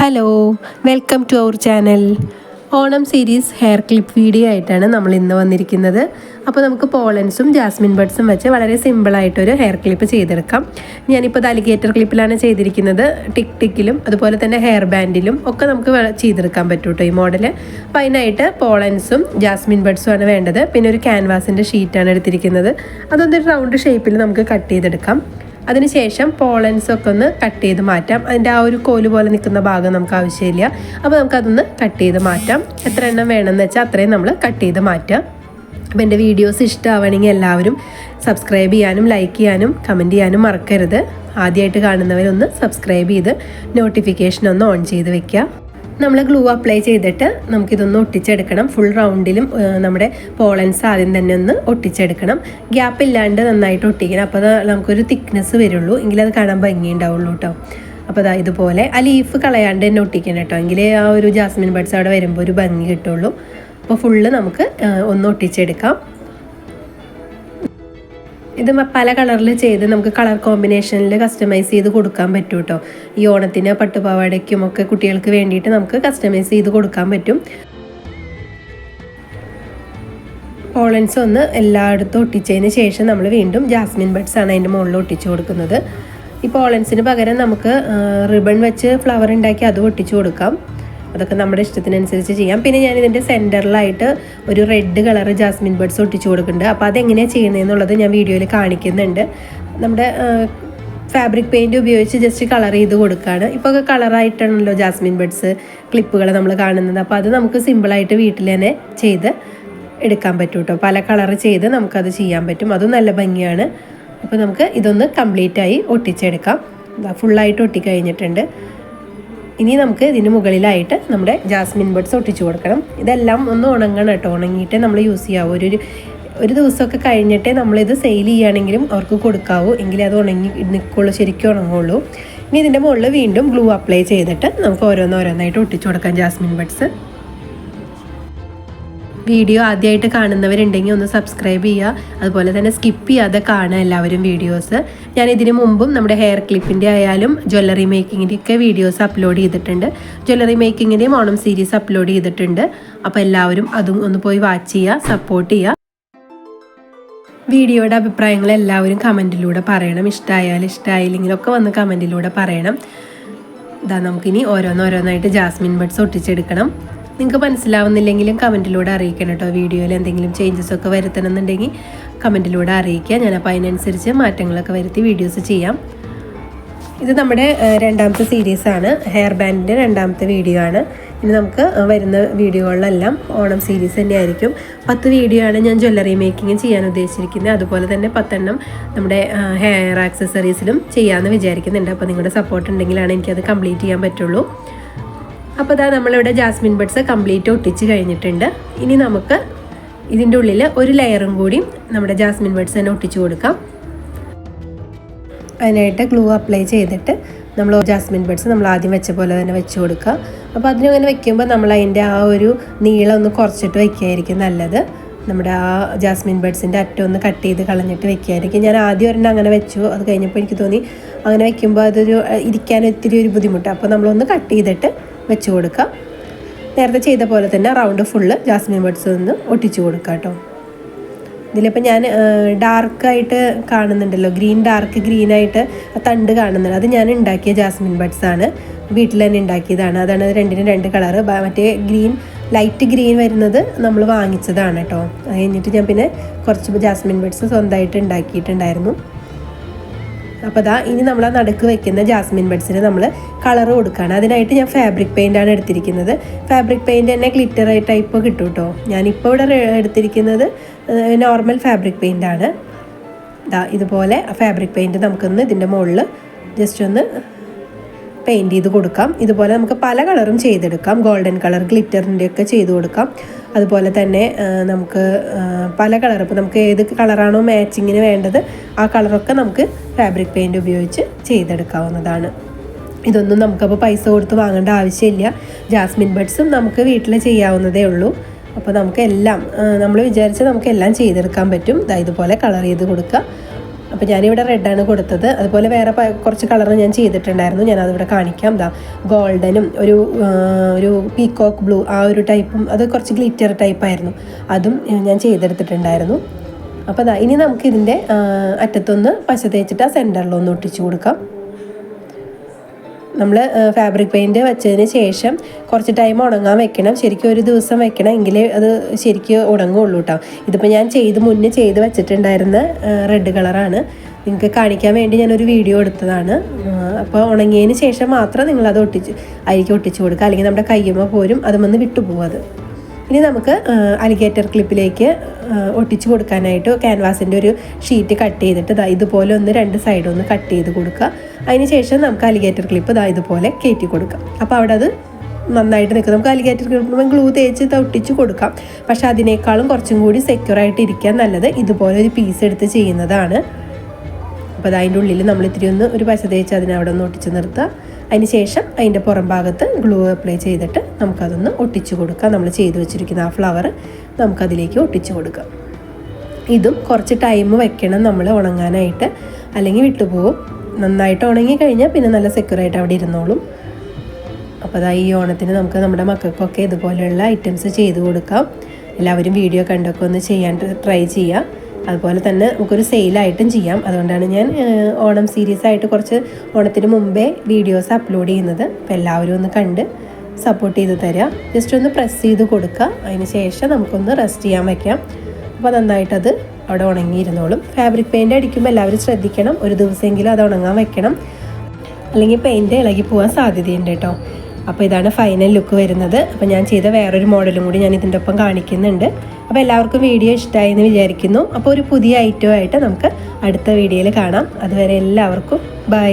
Hello welcome to our channel Onam series hair clip video ആയിട്ടാണ് നമ്മൾ ഇന്ന് വന്നിരിക്കുന്നത്. അപ്പോൾ നമുക്ക് പോളൻസും ജാസ്മിൻ ബഡ്സും വെച്ച് വളരെ സിമ്പിളായിട്ടൊരു ഹെയർ ക്ലിപ്പ് ചെയ്തെടുക്കാം. ഞാനിപ്പോൾ അലിഗേറ്റർ ക്ലിപ്പിലാണ് ചെയ്തിരിക്കുന്നത്. ടിക് ടിക്കിലും അതുപോലെ തന്നെ ഹെയർ ബാൻഡിലും ഒക്കെ നമുക്ക് ചെയ്തെടുക്കാൻ പറ്റും ഈ മോഡൽ അപ്പോൾ അതിനായിട്ട് പോളൻസും ജാസ്മിൻ ബഡ്സും ആണ് വേണ്ടത്. പിന്നെ ഒരു ക്യാൻവാസിന്റെ ഷീറ്റാണ് എടുത്തിരിക്കുന്നത്. അതൊന്നൊരു റൗണ്ട് ഷേപ്പിൽ നമുക്ക് കട്ട് ചെയ്തെടുക്കാം. അതിനുശേഷം പോളൻസ് ഒക്കെ ഒന്ന് കട്ട് ചെയ്ത് മാറ്റാം. അതിന്റെ ആ ഒരു കോൽ പോലെ നിൽക്കുന്ന ഭാഗം നമുക്ക് ആവശ്യമില്ല. അപ്പോൾ നമുക്കതൊന്ന് കട്ട് ചെയ്ത് മാറ്റാം. എത്ര എണ്ണം വേണമെന്ന് വെച്ചാൽ അത്രയും നമ്മൾ കട്ട് ചെയ്ത് മാറ്റാം. അപ്പോൾ എന്റെ വീഡിയോസ് ഇഷ്ടമാവണമെങ്കിൽ എല്ലാവരും സബ്സ്ക്രൈബ് ചെയ്യാനും ലൈക്ക് ചെയ്യാനും കമന്റ് ചെയ്യാനും മറക്കരുത്. ആദ്യമായിട്ട് കാണുന്നവരൊന്ന് സബ്സ്ക്രൈബ് ചെയ്ത് നോട്ടിഫിക്കേഷൻ ഒന്ന് ഓൺ ചെയ്ത് വെക്കുക. നമ്മൾ ഗ്ലൂ അപ്ലൈ ചെയ്തിട്ട് നമുക്കിതൊന്ന് ഒട്ടിച്ചെടുക്കണം. ഫുൾ റൗണ്ടിലും നമ്മുടെ പോളൻസ് ആദ്യം തന്നെ ഒന്ന് ഒട്ടിച്ചെടുക്കണം. ഗ്യാപ്പ് ഇല്ലാണ്ട് നന്നായിട്ട് ഒട്ടിക്കണം. അപ്പോൾ നമുക്കൊരു തിക്നെസ് വരുള്ളൂ. എങ്കിലേ അത് കാണാൻ ഭംഗി ഉണ്ടാവുള്ളൂ കേട്ടോ അപ്പോൾ അതാ ഇതുപോലെ. ആ ലീഫ് കളയാണ്ട് തന്നെ ഒട്ടിക്കണം കേട്ടോ എങ്കിലേ ആ ഒരു ജാസ്മിൻ ബഡ്സ് അവിടെ വരുമ്പോൾ ഒരു ഭംഗി കിട്ടുള്ളൂ. അപ്പോൾ ഫുള്ള് നമുക്ക് ഒന്ന് ഒട്ടിച്ചെടുക്കാം. ഇത് പല കളറിൽ ചെയ്ത് നമുക്ക് കളർ കോമ്പിനേഷനിൽ കസ്റ്റമൈസ് ചെയ്ത് കൊടുക്കാൻ പറ്റും കേട്ടോ ഈ ഓണത്തിന് പട്ടുപാവാടയ്ക്കും ഒക്കെ കുട്ടികൾക്ക് വേണ്ടിയിട്ട് നമുക്ക് കസ്റ്റമൈസ് ചെയ്ത് കൊടുക്കാൻ പറ്റും. പോളൻസ് ഒന്ന് എല്ലായിടത്തും ഒട്ടിച്ചതിന് ശേഷം നമ്മൾ വീണ്ടും ജാസ്മിൻ ബഡ്സ് ആണ് അതിന്റെ മുകളിൽ ഒട്ടിച്ചു കൊടുക്കുന്നത്. ഈ പോളൻസിന് പകരം നമുക്ക് റിബൺ വെച്ച് ഫ്ലവർ ഉണ്ടാക്കി അത് ഒട്ടിച്ചു കൊടുക്കാം. അതൊക്കെ നമ്മുടെ ഇഷ്ടത്തിനനുസരിച്ച് ചെയ്യാം. പിന്നെ ഞാൻ ഇതിന്റെ സെന്ററിലായിട്ട് ഒരു റെഡ് കളർ ജാസ്മിൻ ബഡ്സ് ഒട്ടിച്ചു കൊടുക്കുന്നുണ്ട്. അപ്പോൾ അതെങ്ങനെയാണ് ചെയ്യുന്നതെന്നുള്ളത് ഞാൻ വീഡിയോയിൽ കാണിക്കുന്നുണ്ട്. നമ്മുടെ ഫാബ്രിക് പെയിന്റ് ഉപയോഗിച്ച് ജസ്റ്റ് കളർ ചെയ്ത് കൊടുക്കുകയാണ് ഇപ്പോൾ ഒക്കെ കളറായിട്ടാണല്ലോ ജാസ്മിൻ ബഡ്സ് ക്ലിപ്പുകൾ നമ്മൾ കാണുന്നത്. അപ്പോൾ അത് നമുക്ക് സിമ്പിളായിട്ട് വീട്ടിൽ തന്നെ ചെയ്ത് എടുക്കാൻ പറ്റും കേട്ടോ പല കളർ ചെയ്ത് നമുക്കത് ചെയ്യാൻ പറ്റും. അതും നല്ല ഭംഗിയാണ്. അപ്പോൾ നമുക്ക് ഇതൊന്ന് കംപ്ലീറ്റായി ഒട്ടിച്ചെടുക്കാം. ഫുള്ളായിട്ട് ഒട്ടിക്കഴിഞ്ഞിട്ടുണ്ട്. ഇനി നമുക്ക് ഇതിന് മുകളിലായിട്ട് നമ്മുടെ ജാസ്മിൻ ബഡ്സ് ഒട്ടിച്ചു കൊടുക്കണം. ഇതെല്ലാം ഒന്ന് ഉണങ്ങണം കേട്ടോ. ഉണങ്ങിയിട്ട് നമ്മൾ യൂസ് ചെയ്യാവൂ. ഒരു ഒരു ദിവസമൊക്കെ കഴിഞ്ഞിട്ടേ നമ്മളിത് സെയിൽ ചെയ്യുകയാണെങ്കിലും അവർക്ക് കൊടുക്കാവൂ. എങ്കിലേ അത് ഉണങ്ങി നിൽക്കുള്ളൂ ശരിക്കും ഉണങ്ങുള്ളൂ. ഇനി ഇതിന്റെ മുകളിൽ വീണ്ടും ഗ്ലൂ അപ്ലൈ ചെയ്തിട്ട് നമുക്ക് ഓരോന്നോരോന്നായിട്ട് ഒട്ടിച്ചു കൊടുക്കാം ജാസ്മിൻ ബഡ്സ്. വീഡിയോ ആദ്യമായിട്ട് കാണുന്നവരുണ്ടെങ്കിൽ ഒന്ന് സബ്സ്ക്രൈബ് ചെയ്യുക. അതുപോലെ തന്നെ സ്കിപ്പ് ചെയ്യാതെ കാണുക എല്ലാവരും വീഡിയോസ് ഞാൻ ഇതിനു മുമ്പും നമ്മുടെ ഹെയർ ക്ലിപ്പിന്റെ ആയാലും ജ്വല്ലറി മേക്കിങ്ങിന്റെ ഒക്കെ വീഡിയോസ് അപ്ലോഡ് ചെയ്തിട്ടുണ്ട്. ജ്വല്ലറി മേക്കിങ്ങിന്റെയും ഓണം സീരീസ് അപ്ലോഡ് ചെയ്തിട്ടുണ്ട്. അപ്പോൾ എല്ലാവരും അതും ഒന്ന് പോയി വാച്ച് ചെയ്യുക സപ്പോർട്ട് ചെയ്യുക. വീഡിയോയുടെ അഭിപ്രായങ്ങൾ എല്ലാവരും കമന്റിലൂടെ പറയണം. ഇഷ്ടമായാലും ഇഷ്ടമായില്ലെങ്കിലൊക്കെ വന്ന് കമന്റിലൂടെ പറയണം. ഇതാ നമുക്കിനി ഓരോന്നോരോന്നായിട്ട് ജാസ്മിൻ ബഡ്സ് ഒട്ടിച്ചെടുക്കണം. നിങ്ങൾക്ക് മനസ്സിലാവുന്നില്ലെങ്കിലും കമന്റിലൂടെ അറിയിക്കണം കേട്ടോ. വീഡിയോയിൽ എന്തെങ്കിലും ചേഞ്ചസ് ഒക്കെ വരുത്തണമെന്നുണ്ടെങ്കിൽ കമന്റിലൂടെ അറിയിക്കുക. ഞാൻ ഞാനപ്പോൾ അതിനനുസരിച്ച് മാറ്റങ്ങളൊക്കെ വരുത്തി വീഡിയോസ് ചെയ്യാം. ഇത് നമ്മുടെ രണ്ടാമത്തെ സീരീസ് ആണ്. ഹെയർ ബാൻഡിന്റെ രണ്ടാമത്തെ വീഡിയോ ആണ്. ഇനി നമുക്ക് വരുന്ന വീഡിയോകളിലെല്ലാം ഓണം സീരീസ് തന്നെയായിരിക്കും. പത്ത് വീഡിയോ ആണ് ഞാൻ ജ്വല്ലറി മേക്കിംഗ് ചെയ്യാൻ ഉദ്ദേശിച്ചിരിക്കുന്നത്. അതുപോലെ തന്നെ പത്തെണ്ണം നമ്മുടെ ഹെയർ ആക്സസറീസിലും ചെയ്യാമെന്ന് വിചാരിക്കുന്നുണ്ട്. അപ്പോൾ നിങ്ങളുടെ സപ്പോർട്ട് ഉണ്ടെങ്കിലാണ് എനിക്കത് കംപ്ലീറ്റ് ചെയ്യാൻ പറ്റുള്ളൂ. അപ്പോൾ അതാ നമ്മളിവിടെ ജാസ്മിൻ ബഡ്സ് കംപ്ലീറ്റ് ഒട്ടിച്ച് കഴിഞ്ഞിട്ടുണ്ട്. ഇനി നമുക്ക് ഇതിന്റെ ഉള്ളിൽ ഒരു ലെയറും കൂടി നമ്മുടെ ജാസ്മിൻ ബഡ്സ് തന്നെ ഒട്ടിച്ച് കൊടുക്കാം. അതിനായിട്ട് ഗ്ലൂ അപ്ലൈ ചെയ്തിട്ട് നമ്മൾ ജാസ്മിൻ ബഡ്സ് നമ്മൾ ആദ്യം വെച്ച പോലെ തന്നെ വെച്ച് കൊടുക്കുക. അപ്പോൾ അതിനങ്ങനെ വെക്കുമ്പോൾ നമ്മൾ അതിന്റെ ആ ഒരു നീളം ഒന്ന് കുറച്ചിട്ട് വയ്ക്കുകയായിരിക്കും നല്ലത്. നമ്മുടെ ആ ജാസ്മിൻ ബഡ്സിന്റെ അറ്റം ഒന്ന് കട്ട് ചെയ്ത് കളഞ്ഞിട്ട് വെക്കുകയായിരിക്കും ഞാൻ ആദ്യം ഒരെണ്ണം അങ്ങനെ വെച്ചു. അത് കഴിഞ്ഞപ്പോൾ എനിക്ക് തോന്നി അങ്ങനെ വെക്കുമ്പോൾ അതൊരു ഇരിക്കാൻ ഒത്തിരി ഒരു ബുദ്ധിമുട്ട്. അപ്പോൾ നമ്മളൊന്ന് കട്ട് ചെയ്തിട്ട് വെച്ച് കൊടുക്കാം. നേരത്തെ ചെയ്ത പോലെ തന്നെ റൗണ്ട് ഫുള്ള് ജാസ്മിൻ ബഡ്സ് ഒന്ന് ഒട്ടിച്ചു കൊടുക്കുക കേട്ടോ. ഇതിലിപ്പോൾ ഞാൻ ഡാർക്കായിട്ട് കാണുന്നുണ്ടല്ലോ. ഗ്രീൻ ഡാർക്ക് ഗ്രീനായിട്ട് തണ്ട് കാണുന്നുണ്ട്. അത് ഞാൻ ഉണ്ടാക്കിയ ജാസ്മിൻ ബഡ്സ് ആണ്. വീട്ടിൽ തന്നെ ഉണ്ടാക്കിയതാണ്. അതാണ് രണ്ടിനും രണ്ട് കളറ് മറ്റേ ഗ്രീൻ ലൈറ്റ് ഗ്രീൻ വരുന്നത് നമ്മൾ വാങ്ങിച്ചതാണ് കേട്ടോ. അത് കഴിഞ്ഞിട്ട് ഞാൻ പിന്നെ കുറച്ച് ജാസ്മിൻ ബഡ്സ് സ്വന്തമായിട്ട് ഉണ്ടാക്കിയിട്ടുണ്ടായിരുന്നു. അപ്പോൾ ദാ ഇനി നമ്മൾ ആ നടുക്ക് വെക്കുന്ന ജാസ്മിൻ ബഡ്സിന് നമ്മൾ കളർ കൊടുക്കുകയാണ് അതിനായിട്ട് ഞാൻ ഫാബ്രിക് പെയിന്റ് ആണ് എടുത്തിരിക്കുന്നത്. ഫാബ്രിക് പെയിന്റ് തന്നെ ഗ്ലിറ്റർ ടൈപ്പ് കിട്ടും കേട്ടോ ഞാനിപ്പോൾ ഇവിടെ എടുത്തിരിക്കുന്നത് നോർമൽ ഫാബ്രിക് പെയിന്റ് ആണ്. ദാ ഇതുപോലെ ഫാബ്രിക് പെയിന്റ് നമുക്കൊന്ന് ഇതിന്റെ മുകളിൽ ജസ്റ്റ് ഒന്ന് പെയിന്റ് ചെയ്ത് കൊടുക്കാം. ഇതുപോലെ നമുക്ക് പല കളറും ചെയ്തെടുക്കാം. ഗോൾഡൻ കളർ ഗ്ലിറ്ററിന്റെ ഒക്കെ ചെയ്ത് കൊടുക്കാം. അതുപോലെ തന്നെ നമുക്ക് പല കളർ ഇപ്പോൾ നമുക്ക് ഏത് കളറാണോ മാച്ചിങ്ങിന് വേണ്ടത് ആ കളറൊക്കെ നമുക്ക് ഫാബ്രിക് പെയിന്റ് ഉപയോഗിച്ച് ചെയ്തെടുക്കാവുന്നതാണ്. ഇതൊന്നും നമുക്കപ്പോൾ പൈസ കൊടുത്ത് വാങ്ങേണ്ട ആവശ്യമില്ല. ജാസ്മിൻ ബഡ്സും നമുക്ക് വീട്ടിൽ ചെയ്യാവുന്നതേ ഉള്ളൂ. അപ്പോൾ നമുക്ക് എല്ലാം നമ്മൾ വിചാരിച്ചാൽ നമുക്ക് എല്ലാം ചെയ്തെടുക്കാൻ പറ്റും. ഇതുപോലെ കളർ ചെയ്ത് കൊടുക്കുക. അപ്പോൾ ഞാനിവിടെ റെഡാണ് കൊടുത്തത്. അതുപോലെ വേറെ കുറച്ച് കളർ ഞാൻ ചെയ്തിട്ടുണ്ടായിരുന്നു. ഞാൻ അതിവിടെ കാണിക്കാം. ദാ ഗോൾഡനും ഒരു ഒരു പീക്കോക്ക് ബ്ലൂ ആ ഒരു ടൈപ്പും അത് കുറച്ച് ഗ്ലിറ്റർ ടൈപ്പായിരുന്നു അതും ഞാൻ ചെയ്തെടുത്തിട്ടുണ്ടായിരുന്നു. അപ്പോൾ ഇനി നമുക്ക് ഇതിന്റെ അറ്റത്തൊന്ന് പശ തേച്ചിട്ട് ആ സെന്ററിലൊന്ന് ഒട്ടിച്ചു കൊടുക്കാം. നമ്മൾ ഫാബ്രിക് പെയിന്റ് വെച്ചതിന് ശേഷം കുറച്ച് ടൈം ഉണങ്ങാൻ വെക്കണം. ശരിക്കും ഒരു ദിവസം വെക്കണം എങ്കിലേ അത് ശരിക്കും ഉണങ്ങുള്ളൂ കേട്ടോ ഇതിപ്പോൾ ഞാൻ ചെയ്ത് മുന്നേ ചെയ്ത് വെച്ചിട്ടുണ്ടായിരുന്ന റെഡ് കളറാണ് നിങ്ങൾക്ക് കാണിക്കാൻ വേണ്ടി ഞാനൊരു വീഡിയോ എടുത്തതാണ്. അപ്പോൾ ഉണങ്ങിയതിന് ശേഷം മാത്രം നിങ്ങളത് ഒട്ടിച്ച് അരിക്ക് ഒട്ടിച്ച് കൊടുക്കുക. അല്ലെങ്കിൽ നമ്മുടെ കയ്യുമ്പോൾ പോരും അതുമൊന്ന് വിട്ടുപോകും അത്. ഇനി നമുക്ക് അലിഗേറ്റർ ക്ലിപ്പിലേക്ക് ഒട്ടിച്ചു കൊടുക്കാനായിട്ട് ക്യാൻവാസിന്റെ ഒരു ഷീറ്റ് കട്ട് ചെയ്തിട്ട് ഇതാ ഇതുപോലെ ഒന്ന് രണ്ട് സൈഡും ഒന്ന് കട്ട് ചെയ്ത് കൊടുക്കുക. അതിന് ശേഷം നമുക്ക് അലിഗേറ്റർ ക്ലിപ്പ് ഇതാ ഇതുപോലെ കയറ്റി കൊടുക്കാം. അപ്പോൾ അവിടെ അത് നന്നായിട്ട് നിൽക്കും. നമുക്ക് അലിഗേറ്റർ ക്ലിപ്പ് ഗ്ലൂ തേച്ച് ഒട്ടിച്ച് കൊടുക്കാം. പക്ഷെ അതിനേക്കാളും കുറച്ചും കൂടി സെക്യൂർ ആയിട്ട് ഇരിക്കാൻ നല്ലത് ഇതുപോലെ ഒരു പീസ് എടുത്ത് ചെയ്യുന്നതാണ്. അപ്പോൾ അതിന്റെ ഉള്ളിൽ നമ്മൾ ഇത്തിരി ഒന്ന് ഒരു പശ തേച്ച് അതിനെ അവിടെ ഒന്ന് ഒട്ടിച്ച് നിർത്തുക അതിന് ശേഷം അതിന്റെ പുറം ഭാഗത്ത് ഗ്ലൂ അപ്ലൈ ചെയ്തിട്ട് നമുക്കതൊന്ന് ഒട്ടിച്ചു കൊടുക്കാം. നമ്മൾ ചെയ്തു വെച്ചിരിക്കുന്ന ആ ഫ്ലവർ നമുക്കതിലേക്ക് ഒട്ടിച്ചു കൊടുക്കാം. ഇതും കുറച്ച് ടൈം വെക്കണം നമ്മൾ ഉണങ്ങാനായിട്ട്. അല്ലെങ്കിൽ വിട്ടുപോകും നന്നായിട്ട് ഉണങ്ങി കഴിഞ്ഞാൽ പിന്നെ നല്ല സെക്യൂറായിട്ട് അവിടെ ഇരുന്നോളും. അപ്പോൾ അതാ ഈ ഓണത്തിന് നമുക്ക് നമ്മുടെ മക്കൾക്കൊക്കെ ഇതുപോലെയുള്ള ഐറ്റംസ് ചെയ്തു കൊടുക്കാം. എല്ലാവരും വീഡിയോ കണ്ടൊക്കെ ഒന്ന് ചെയ്യാൻ ട്രൈ ചെയ്യാം. അതുപോലെ തന്നെ നമുക്കൊരു സെയിലായിട്ടും ചെയ്യാം. അതുകൊണ്ടാണ് ഞാൻ ഓണം സീരീസ് ആയിട്ട് കുറച്ച് ഓണത്തിന് മുമ്പേ വീഡിയോസ് അപ്ലോഡ് ചെയ്യുന്നത്. അപ്പോൾ എല്ലാവരും ഒന്ന് കണ്ട് സപ്പോർട്ട് ചെയ്ത് തരിക ജസ്റ്റ് ഒന്ന് പ്രസ് ചെയ്ത് കൊടുക്കുക അതിന് ശേഷം നമുക്കൊന്ന് റെസ്റ്റ് ചെയ്യാൻ വയ്ക്കാം അപ്പോൾ നന്നായിട്ടത് അവിടെ ഉണങ്ങിയിരുന്നോളും. ഫാബ്രിക് പെയിന്റ് അടിക്കുമ്പോൾ എല്ലാവരും ശ്രദ്ധിക്കണം. ഒരു ദിവസമെങ്കിലും അത് ഉണങ്ങാൻ വയ്ക്കണം അല്ലെങ്കിൽ പെയിന്റ് ഇളകി പോകാൻ സാധ്യതയുണ്ട് കേട്ടോ. അപ്പോൾ ഇതാണ് ഫൈനൽ ലുക്ക് വരുന്നത്. അപ്പോൾ ഞാൻ ചെയ്ത വേറൊരു മോഡലും കൂടി ഞാൻ ഇതിന്റെ ഒപ്പം കാണിക്കുന്നുണ്ട്. അപ്പോൾ എല്ലാവർക്കും വീഡിയോ ഇഷ്ടമായി എന്ന് വിചാരിക്കുന്നു. അപ്പോൾ ഒരു പുതിയ ഐറ്റം ആയിട്ട് നമുക്ക് അടുത്ത വീഡിയോയിൽ കാണാം. അതുവരെ എല്ലാവർക്കും ബൈ